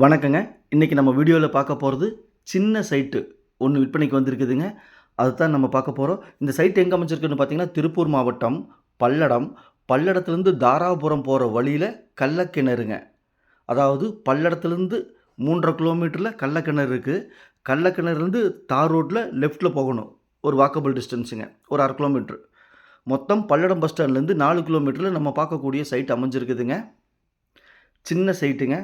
வணக்கங்க. இன்றைக்கி நம்ம வீடியோவில் பார்க்க போகிறது சின்ன சைட்டு ஒன்று விற்பனைக்கு வந்திருக்குதுங்க. அதுதான் நம்ம பார்க்க போகிறோம் இந்த சைட் எங்கே அமைச்சிருக்குன்னு பார்த்தீங்கன்னா திருப்பூர் மாவட்டம் பல்லடம். பல்லடத்துலேருந்து தாராபுரம் போகிற வழியில் கள்ளக்கிணறுங்க. அதாவது பல்லடத்துலேருந்து மூன்றரை கிலோமீட்டரில் கள்ளக்கிணறு இருக்குது கள்ளக்கிணறுலேருந்து தார் ரோட்டில் லெஃப்ட்டில் போகணும். ஒரு வாக்கபிள் டிஸ்டன்ஸுங்க ஒரு அரை கிலோமீட்ரு மொத்தம் பல்லடம் பஸ் ஸ்டாண்ட்லேருந்து நாலு கிலோமீட்டரில் நம்ம பார்க்கக்கூடிய சைட் அமைஞ்சிருக்குதுங்க. சின்ன சைட்டுங்க.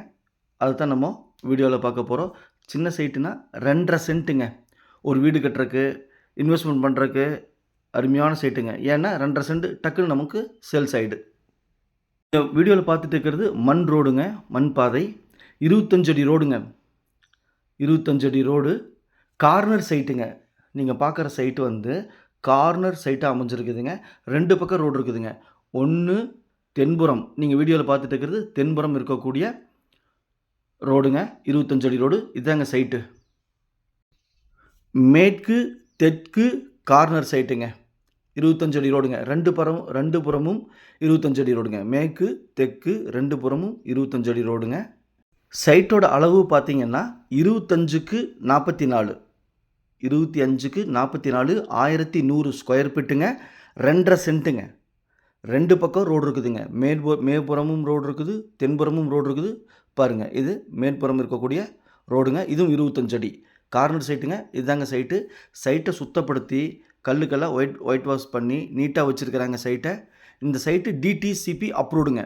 அதுதான் நம்ம வீடியோவில் பார்க்க போகிறோம் சின்ன சைட்டுனா ரெண்டரை சென்ட்டுங்க ஒரு வீடு கட்டுறக்கு இன்வெஸ்ட்மெண்ட் பண்ணுறக்கு அருமையான சைட்டுங்க ஏன்னா ரெண்டரை சென்ட் டக்குன்னு நமக்கு சேல்ஸ் ஆகிடு இந்த வீடியோவில் பார்த்துட்டு இருக்கிறது மண் ரோடுங்க மண் பாதை. இருபத்தஞ்சு அடி ரோடுங்க இருபத்தஞ்சு அடி ரோடு கார்னர் சைட்டுங்க நீங்கள் பார்க்குற சைட்டு வந்து கார்னர் சைட்டாக அமைஞ்சிருக்குதுங்க. ரெண்டு பக்கம் ரோடு இருக்குதுங்க. ஒன்று தென்புறம். நீங்கள் வீடியோவில் பார்த்துட்டு இருக்கிறது தென்புறம் இருக்கக்கூடிய ரோடுங்க இருபத்தஞ்சு அடி ரோடு. இதாங்க சைட்டு. மேற்கு தெற்கு கார்னர் சைட்டுங்க. இருபத்தஞ்சு அடி ரோடுங்க. ரெண்டு புறம் ரெண்டு புறமும் இருபத்தஞ்சு அடி ரோடுங்க. மேற்கு தெற்கு ரெண்டு புறமும் இருபத்தஞ்சு அடி ரோடுங்க. சைட்டோட அளவு பார்த்தீங்கன்னா இருபத்தஞ்சுக்கு நாற்பத்தி நாலு இருபத்தி அஞ்சுக்கு நாற்பத்தி நாலு ஆயிரத்தி நூறு ஸ்கொயர் ஃபீட்டுங்க. ரெண்டரை சென்ட்டுங்க. ரெண்டு பக்கம் ரோடு இருக்குதுங்க. மேற்பு மேற்புறமும் ரோடு இருக்குது தென்புறமும் ரோடு இருக்குது. பாருங்கள் இது மேற்புறம் இருக்கக்கூடிய ரோடுங்க. இதுவும் இருபத்தஞ்சு அடி. கார்னர் சைட்டுங்க இதுதாங்க சைட்டு சைட்டை சுத்தப்படுத்தி கல்லுக்கெல்லாம் ஒயிட் ஒயிட் வாஷ் பண்ணி நீட்டாக வச்சுருக்கிறாங்க சைட்டை இந்த சைட்டு டிடிசிபி அப்ரூவ்டுங்க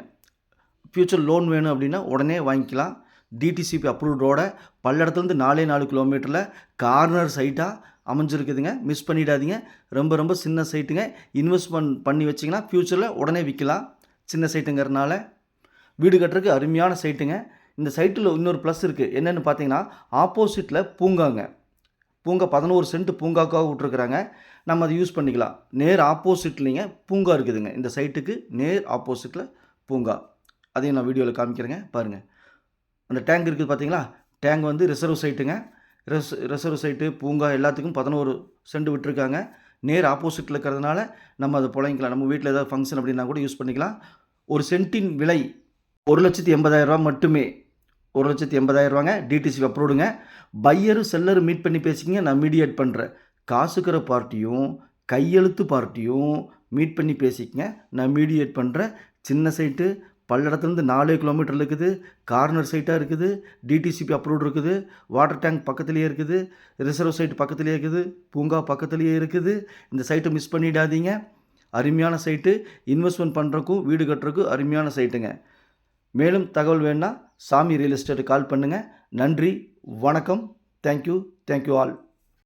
ஃப்யூச்சர் லோன் வேணும் அப்படின்னா உடனே வாங்கிக்கலாம். டிடிசிபி அப்ரூவ்டோட பல்லடத்துலேருந்து நாலே நாலு கிலோமீட்டரில் கார்னர் சைட்டாக அமைஞ்சிருக்குதுங்க. மிஸ் பண்ணிடாதீங்க. ரொம்ப ரொம்ப சின்ன சைட்டுங்க இன்வெஸ்ட்மெண்ட் பண்ணி வச்சிங்கன்னா ஃப்யூச்சரில் உடனே விற்கலாம் சின்ன சைட்டுங்கிறனால வீடு கட்டுறதுக்கு அருமையான சைட்டுங்க இந்த சைட்டில் இன்னொரு ப்ளஸ் இருக்குது என்னென்னு பார்த்தீங்கன்னா ஆப்போசிட்டில் பூங்காங்க. பூங்கா பதினோரு சென்ட் பூங்காக்காக விட்ருக்குறாங்க நம்ம அதை யூஸ் பண்ணிக்கலாம். நேர் ஆப்போசிட்லிங்க பூங்கா இருக்குதுங்க. இந்த சைட்டுக்கு நேர் ஆப்போசிட்டில் பூங்கா. அதையும் நான் வீடியோவில் காமிக்கிறேங்க. பாருங்கள் அந்த டேங்க் இருக்குது பார்த்தீங்களா டேங்க் வந்து ரிசர்வ் சைட்டுங்க ரிஸ் ரிசர்வ் சைட்டு பூங்கா எல்லாத்துக்கும் பதினோரு சென்ட் விட்டுருக்காங்க. நேர் ஆப்போசிட்டில் இருக்கிறதுனால நம்ம அதை புழங்கிக்கலாம். நம்ம வீட்டில் ஏதாவது ஃபங்க்ஷன் அப்படின்னா கூட யூஸ் பண்ணிக்கலாம். ஒரு சென்ட்டின் விலை ஒரு லட்சத்தி எண்பதாயிரரூபா மட்டுமே ஒரு லட்சத்தி எண்பதாயிரரூவாங்க டிடிசி அப்ரூவ்டுங்க பையரும் செல்லரும் மீட் பண்ணி பேசிக்கங்க. நான் மீடியேட் பண்ணுறேன் காசுக்கிற பார்ட்டியும் கையெழுத்து பார்ட்டியும் மீட் பண்ணி பேசிக்கங்க. நான் மீடியேட் பண்ணுறேன் சின்ன சைட்டு பல்லடத்துலேருந்து நாலு கிலோமீட்டர் இருக்குது. கார்னர் சைட்டாக இருக்குது. டிடிசிபி அப்ரூவ்டு இருக்குது. வாட்டர் டேங்க் பக்கத்துலேயே இருக்குது. ரிசர்வ் சைட் பக்கத்துலேயே இருக்குது. பூங்கா பக்கத்துலேயே இருக்குது. இந்த சைட்டை மிஸ் பண்ணிடாதீங்க. அருமையான சைட்டு இன்வெஸ்ட்மெண்ட் பண்ணுறக்கும் வீடு கட்டுறக்கும் அருமையான சைட்டுங்க மேலும் தகவல் வேணால் சாமி ரியல் எஸ்டேட்டு கால் பண்ணுங்கள் நன்றி வணக்கம். Thank you thank you all